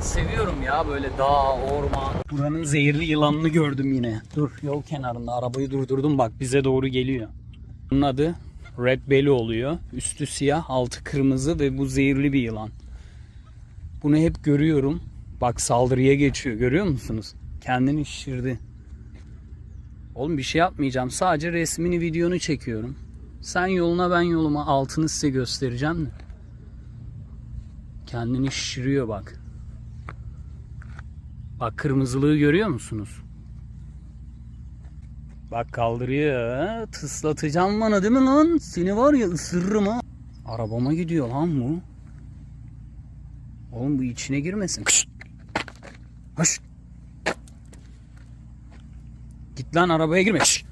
Seviyorum ya böyle dağ, orman. Buranın zehirli yılanını gördüm yine. Dur yol kenarında arabayı durdurdum bak bize doğru geliyor. Bunun adı Red Belly oluyor. Üstü siyah, altı kırmızı ve bu zehirli bir yılan. Bunu hep görüyorum. Bak saldırıya geçiyor görüyor musunuz? Kendini şişirdi. Oğlum bir şey yapmayacağım. Sadece resmini videonu çekiyorum. Sen yoluna ben yoluma altını size göstereceğim de. Kendini şişiriyor bak. Bak kırmızılığı görüyor musunuz? Bak kaldırıyor. Tıslatacağım bana değil mi lan? Seni var ya ısırırım ha. Arabama gidiyor lan bu. Oğlum bu içine girmesin. Kışt. Kışt. Git lan arabaya girme. Kışt.